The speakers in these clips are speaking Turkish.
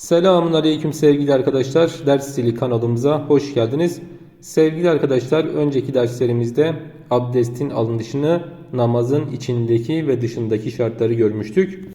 Selamun Aleyküm sevgili arkadaşlar. Ders Zili kanalımıza hoş geldiniz. Sevgili arkadaşlar önceki derslerimizde abdestin alınışını namazın içindeki ve dışındaki şartları görmüştük.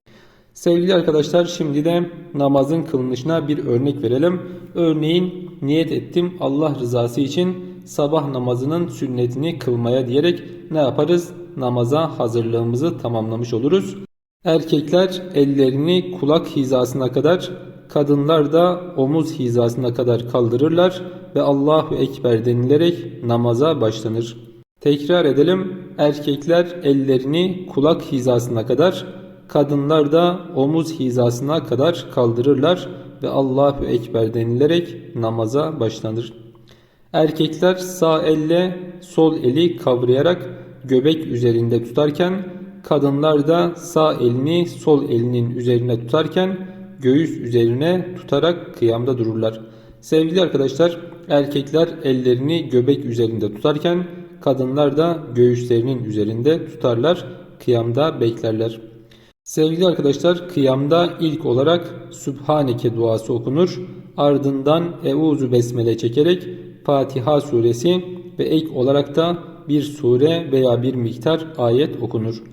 Sevgili arkadaşlar şimdi de namazın kılınışına bir örnek verelim. Örneğin niyet ettim Allah rızası için sabah namazının sünnetini kılmaya diyerek ne yaparız? Namaza hazırlığımızı tamamlamış oluruz. Erkekler ellerini kulak hizasına kadar, kadınlar da omuz hizasına kadar kaldırırlar ve Allahu Ekber denilerek namaza başlanır. Tekrar edelim. Erkekler ellerini kulak hizasına kadar, kadınlar da omuz hizasına kadar kaldırırlar ve Allahu Ekber denilerek namaza başlanır. Erkekler sağ elle sol eli kavrayarak göbek üzerinde tutarken kadınlar da sağ elini sol elinin üzerine tutarken göğüs üzerine tutarak kıyamda dururlar. Sevgili arkadaşlar erkekler ellerini göbek üzerinde tutarken kadınlar da göğüslerinin üzerinde tutarlar kıyamda beklerler. Sevgili arkadaşlar kıyamda ilk olarak Sübhaneke duası okunur. Ardından Euzu Besmele çekerek Fatiha suresi ve ek olarak da bir sure veya bir miktar ayet okunur.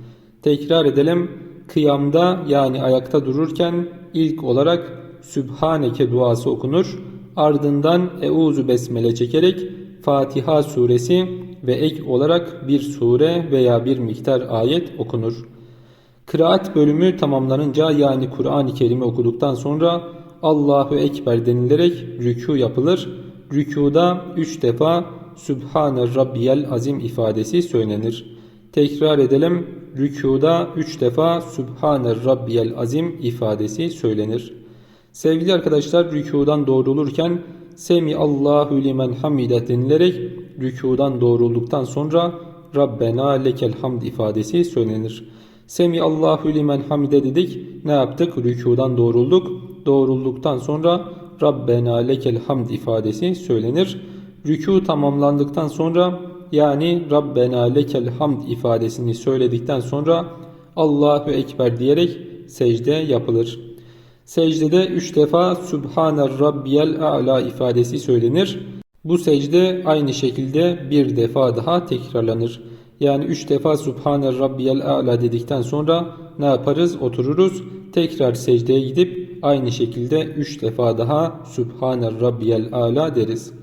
Tekrar edelim. Kıyamda yani ayakta dururken ilk olarak Sübhaneke duası okunur. Ardından Euzu Besmele çekerek Fatiha suresi ve ek olarak bir sure veya bir miktar ayet okunur. Kıraat bölümü tamamlanınca yani Kur'an-ı Kerim'i okuduktan sonra Allahu Ekber denilerek rükû yapılır. Rükuda üç defa Sübhane Rabbiyel Azim ifadesi söylenir. Tekrar edelim. Rükuda üç defa Sübhane Rabbiyel Azim ifadesi söylenir. Sevgili arkadaşlar rükudan doğrulurken Semi Allahu limen hamide denilerek rükudan doğrulduktan sonra Rabbena lekel hamd ifadesi söylenir. Semi Allahu limen hamide dedik. Ne yaptık? Rükudan doğrulduk. Doğrulduktan sonra Rabbena lekel hamd ifadesi söylenir. Rükû tamamlandıktan sonra yani Rabbena lekel hamd ifadesini söyledikten sonra Allahu Ekber diyerek secde yapılır. Secdede üç defa Sübhane Rabbiyel A'la ifadesi söylenir. Bu secde aynı şekilde bir defa daha tekrarlanır. Yani üç defa Sübhane Rabbiyel A'la dedikten sonra ne yaparız? Otururuz. Tekrar secdeye gidip aynı şekilde üç defa daha Sübhane Rabbiyel A'la deriz.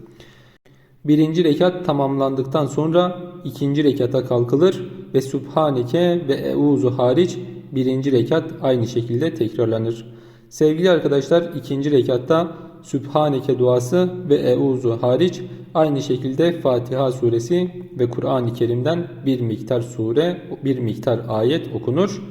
Birinci rekat tamamlandıktan sonra ikinci rekata kalkılır ve Subhaneke ve Euzu hariç birinci rekat aynı şekilde tekrarlanır. Sevgili arkadaşlar ikinci rekatta Sübhaneke duası ve Euzu hariç aynı şekilde Fatiha suresi ve Kur'an-ı Kerim'den bir miktar sure, bir miktar ayet okunur.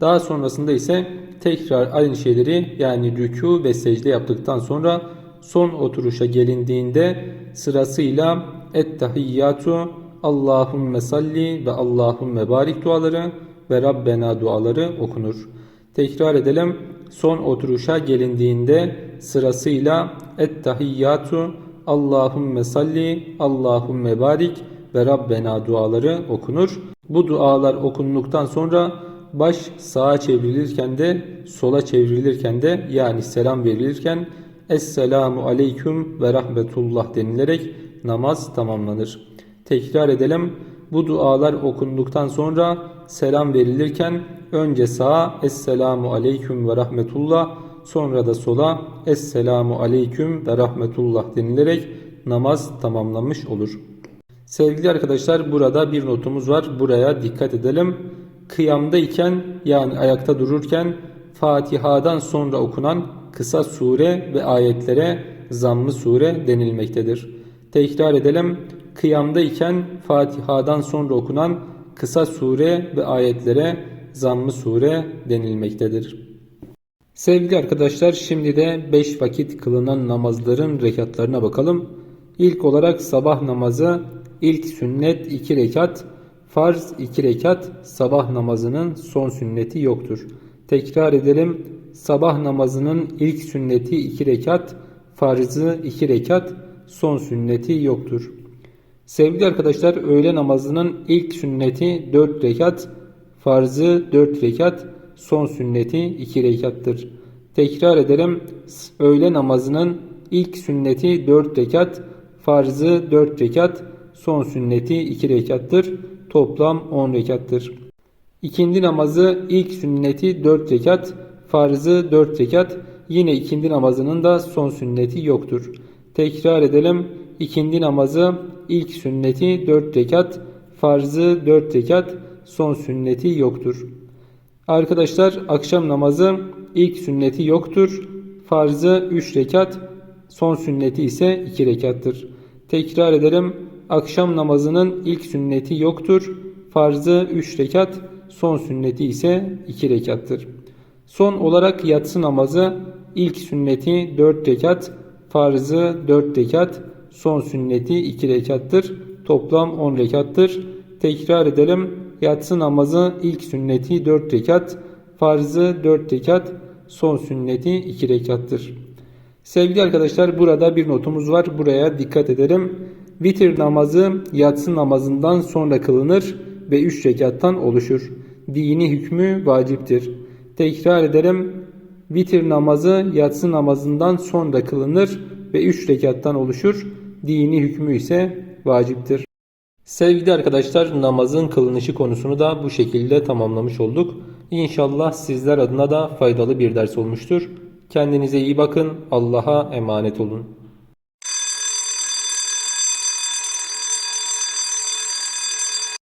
Daha sonrasında ise tekrar aynı şeyleri yani rükû ve secde yaptıktan sonra son oturuşa gelindiğinde sırasıyla Ettehiyyatu Allahümme salli ve Allahümme barik duaları ve Rabbena duaları okunur. Tekrar edelim. Son oturuşa gelindiğinde sırasıyla Ettehiyyatu Allahümme salli Allahümme barik ve Rabbena duaları okunur. Bu dualar okunduktan sonra baş sağa çevrilirken de sola çevrilirken de yani selam verilirken Esselamu aleyküm ve rahmetullah denilerek namaz tamamlanır. Tekrar edelim. Bu dualar okunduktan sonra selam verilirken önce sağa Esselamu aleyküm ve rahmetullah sonra da sola Esselamu aleyküm ve rahmetullah denilerek namaz tamamlanmış olur. Sevgili arkadaşlar burada bir notumuz var. Buraya dikkat edelim. Kıyamdayken yani ayakta dururken Fatiha'dan sonra okunan kısa sure ve ayetlere zammı sure denilmektedir. Tekrar edelim. Kıyamda iken Fatiha'dan sonra okunan kısa sure ve ayetlere zammı sure denilmektedir. Sevgili arkadaşlar şimdi de 5 vakit kılınan namazların rekatlarına bakalım. İlk olarak sabah namazı ilk sünnet 2 rekat, farz 2 rekat, sabah namazının son sünneti yoktur. Tekrar edelim. Sabah namazının ilk sünneti 2 rekat, farzı 2 rekat, son sünneti yoktur. Sevgili arkadaşlar öğle namazının ilk sünneti 4 rekat, farzı 4 rekat, son sünneti 2 rekattır. Tekrar ederim. Öğle namazının ilk sünneti 4 rekat, farzı 4 rekat, son sünneti 2 rekattır. Toplam 10 rekattır. İkindi namazı ilk sünneti 4 rekat, farzı 4 rekat, yine ikindi namazının da son sünneti yoktur. Tekrar edelim. İkindi namazı ilk sünneti 4 rekat, farzı 4 rekat, son sünneti yoktur. Arkadaşlar akşam namazı ilk sünneti yoktur. Farzı 3 rekat, son sünneti ise 2 rekattır. Tekrar ederim. Akşam namazının ilk sünneti yoktur. Farzı 3 rekat, son sünneti ise 2 rekattır. Son olarak yatsı namazı ilk sünneti 4 rekat, farzı 4 rekat, son sünneti 2 rekattır. Toplam 10 rekattır. Tekrar edelim. Yatsı namazı ilk sünneti 4 rekat, farzı 4 rekat, son sünneti 2 rekattır. Sevgili arkadaşlar burada bir notumuz var. Buraya dikkat edelim. Vitir namazı yatsı namazından sonra kılınır ve 3 rekattan oluşur. Dini hükmü vaciptir. Tekrar ederim. Vitir namazı yatsı namazından sonra kılınır ve 3 rekattan oluşur. Dini hükmü ise vaciptir. Sevgili arkadaşlar namazın kılınışı konusunu da bu şekilde tamamlamış olduk. İnşallah sizler adına da faydalı bir ders olmuştur. Kendinize iyi bakın. Allah'a emanet olun.